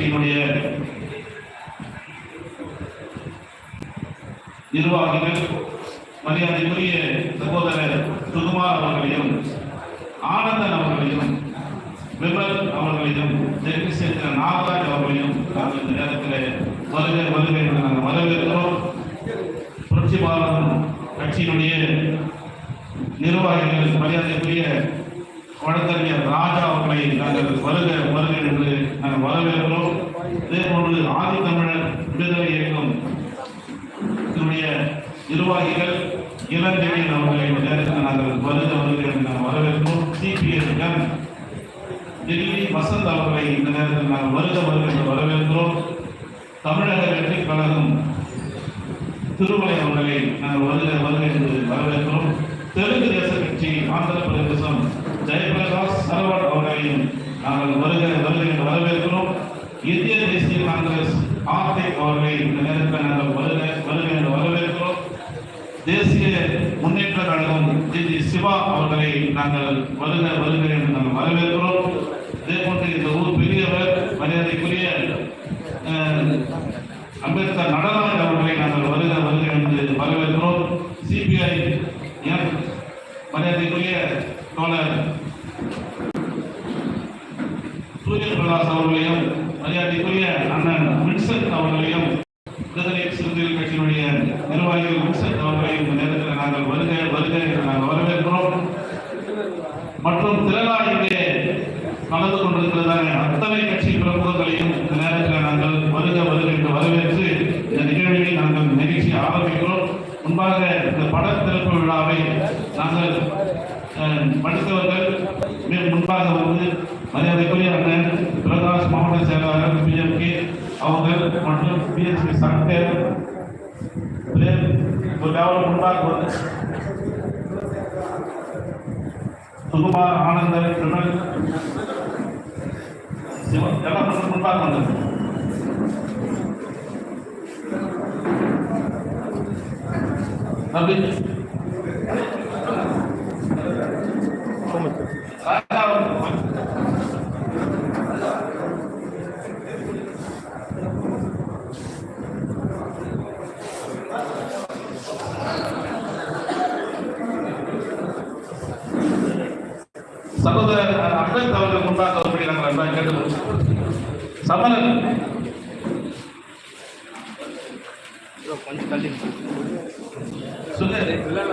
கட்சியினுடைய நிர்வாகிகள் மரியாதைக்குரிய சகோதரர் சுகுமார் அவர்களையும் ஆனந்தன் அவர்களையும் விமல் அவர்களையும் தெற்கு சேர்ந்த நாகராஜ் அவர்களையும் நாங்கள் இந்த நேரத்தில் வருகை வருகை நாங்கள் வரவேற்கிறோம். புரட்சி பாரதம் கட்சியினுடைய நிர்வாகிகள் மரியாதைக்குரிய வழக்கறிஞர் ராஜா அவர்களை நாங்கள் வருக வருக என்று நாங்கள் வரவேற்கிறோம். இதே போன்று ஆதித்தமிழர் விடுதலை இயக்கம் நிர்வாகிகள் இளஞ்செழியன் அவர்களை இந்த நேரத்தில் நாங்கள் வருக வருக என்று நாங்கள் வரவேற்கிறோம். சிபிஎஸ் கன் டெல்லி வசந்த் அவர்களை இந்த நேரத்தில் நாங்கள் வருக வருக என்று வரவேற்கிறோம். தமிழக வெற்றி கழகம் திருமலை அவர்களை நாங்கள் வருக வருக என்று வரவேற்கிறோம். தெலுங்கு தேச கட்சி ஆந்திர பிரதேசம் ஜெயபிரகாஷ் சரவண் அவர்களையும் நாங்கள் வருக வருகை வரவேற்கிறோம். இந்திய தேசிய காங்கிரஸ் ஆர்டிக் அவர்களை இந்த நேரத்தில் நாங்கள் வருக வருகை என்று வரவேற்கிறோம். தேசிய முன்னேற்ற கழகம் ஜி. சிவா அவர்களை நாங்கள் வருக வருக என்று நாங்கள் வரவேற்கிறோம். இதே போன்று இந்த ஊர் பெரியவர் மரியாதைக்குரிய அம்பேத்கர் நடராஜ் அவர்களை நாங்கள் வருக வருக என்று வரவேற்கிறோம். சிபிஐ எம் மரியாதைக்குரிய தோழர் சூரிய பிரகாஷ் அவர்களையும் மரியாதைக்குரிய அண்ணன் வின்சென்ட் அவர்களையும் விடுதலை சிறுத்தைகள் கட்சியினுடைய நிர்வாகிகள் வின்சென்ட் அவர்களையும் இந்த நேரத்தில் நாங்கள் வருக வருக என்று நாங்கள் வரவேற்கிறோம். மற்றும் திரளாக இங்கே கலந்து கொண்டிருக்கிறதான அத்தனை கட்சி பிரமுகங்களையும் இந்த நேரத்தில் நாங்கள் வருக வருக என்று வரவேற்று இந்த நிகழ்வை நாங்கள் நிகழ்ச்சி ஆரம்பிக்கிறோம். முன்பாக இந்த பட திறப்பு விழாவை நாங்கள் அஹ், படித்தவர்கள் மிக முன்பாக வந்து மரியாதைக்குரிய அண்ணன் பிரகாஷ் மாவட்ட செயலாளர் பிஎம்கே அவங்க மற்றும் பிஎஸ்பி சங்கர் பிரேம் ஒரு யாரும் முன்பாக வந்து சுகுமார் ஆனந்தன் விமல் சிவன் எல்லாம் கொஞ்சம் முன்பாக வந்தது தம்பி சகோதரர் அம்பேத் அவர்கள் முன்பாக வரும்படி நாங்கள் அன்பாக சமணன் கொஞ்சம் தள்ளி சுந்தர் இல்லை